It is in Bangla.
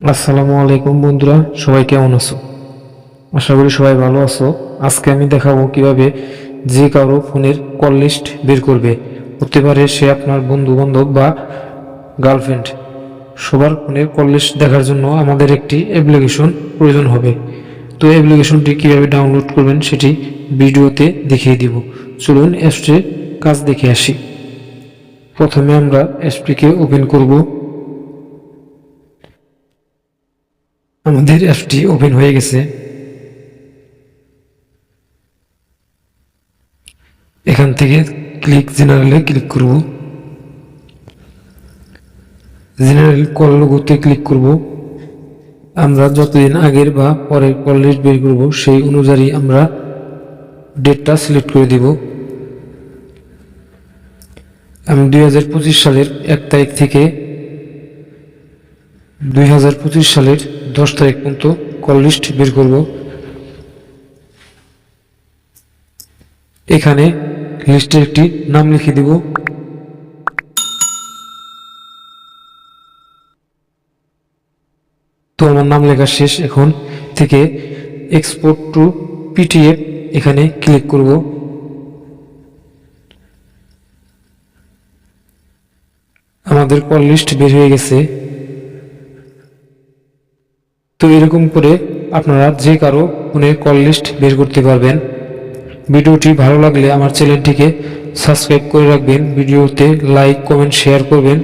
আসসালামু আলাইকুম বন্ধুরা, সবাই কেমন আছো? আশা করি সবাই ভালো আছো। আজকে আমি দেখাবো কীভাবে যে কারও ফোনের কল লিস্ট বের করবে। হতে পারে সে আপনার বন্ধু বান্ধব বা গার্লফ্রেন্ড। সবার ফোনের কল লিস্ট দেখার জন্য আমাদের একটি অ্যাপ্লিকেশন প্রয়োজন হবে। তো অ্যাপ্লিকেশনটি কীভাবে ডাউনলোড করবেন সেটি ভিডিওতে দেখিয়ে দিব। চলুন অ্যাপসটির কাজ দেখে আসি। প্রথমে আমরা অ্যাপসটিকে ওপেন করব। আমাদের অ্যাপটি ওপেন হয়ে গেছে। এখান থেকে ক্লিক জেনারেলে ক্লিক করব। জেনারেল কল লোগোতে ক্লিক করব। আমরা যতদিন আগের বা পরের কল লিস্ট বের করব, সেই অনুযায়ী আমরা ডেটটা সিলেক্ট করে দিব। আমি দুই হাজার পঁচিশ সালের এক তারিখ থেকে দুই হাজার পঁচিশ সালের দশ তারিখ পর্যন্ত কল লিস্ট বের করব। এখানে লিস্টের একটি নাম লিখে দিব। তো আমার নাম লেখা শেষ এখন থেকে এক্সপোর্ট টু পিটিএফ এখানে ক্লিক করব। আমাদের কল লিস্ট বের হয়ে গেছে। তো এরকম করে আপনারা যে কারও ফোনে কল লিস্ট বের করতে পারবেন। ভিডিওটি ভালো লাগলে আমার চ্যানেলটিকে সাবস্ক্রাইব করে রাখবেন। ভিডিওতে লাইক কমেন্ট শেয়ার করবেন।